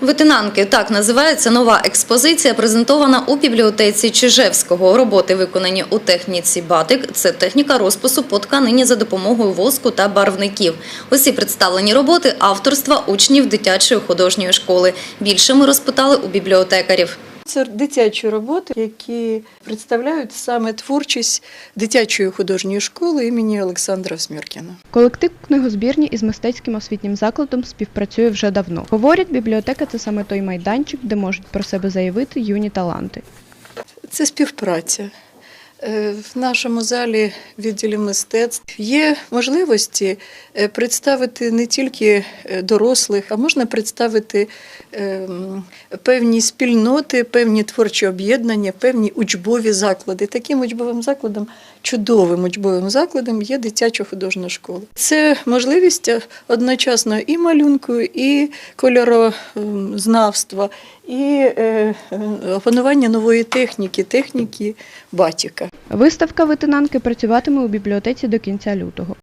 Витинанки так називається нова експозиція, презентована у бібліотеці Чижевського. Роботи виконані у техніці батик. Це техніка розпису по тканині за допомогою воску та барвників. Усі представлені роботи авторства учнів дитячої художньої школи. Більше ми розпитали у бібліотекарів. Це дитячі роботи, які представляють саме творчість дитячої художньої школи імені Олександра Сміркіна. Колектив книгозбірні із мистецьким освітнім закладом співпрацює вже давно. Говорять, бібліотека це саме той майданчик, де можуть про себе заявити юні таланти. Це співпраця. Е, В нашому залі відділі мистецтв є можливості е, представити не тільки е, дорослих, а можна представити ем, певні спільноти, певні творчі об'єднання, певні учбові заклади. Таким учбовим закладом, чудовим учбовим закладом є дитяча художня школа. Це можливість одночасно і малюнку, і кольорознавства, і опанування нової техніки, техніки батіка. Виставка витинанки працюватиме у бібліотеці до кінця лютого.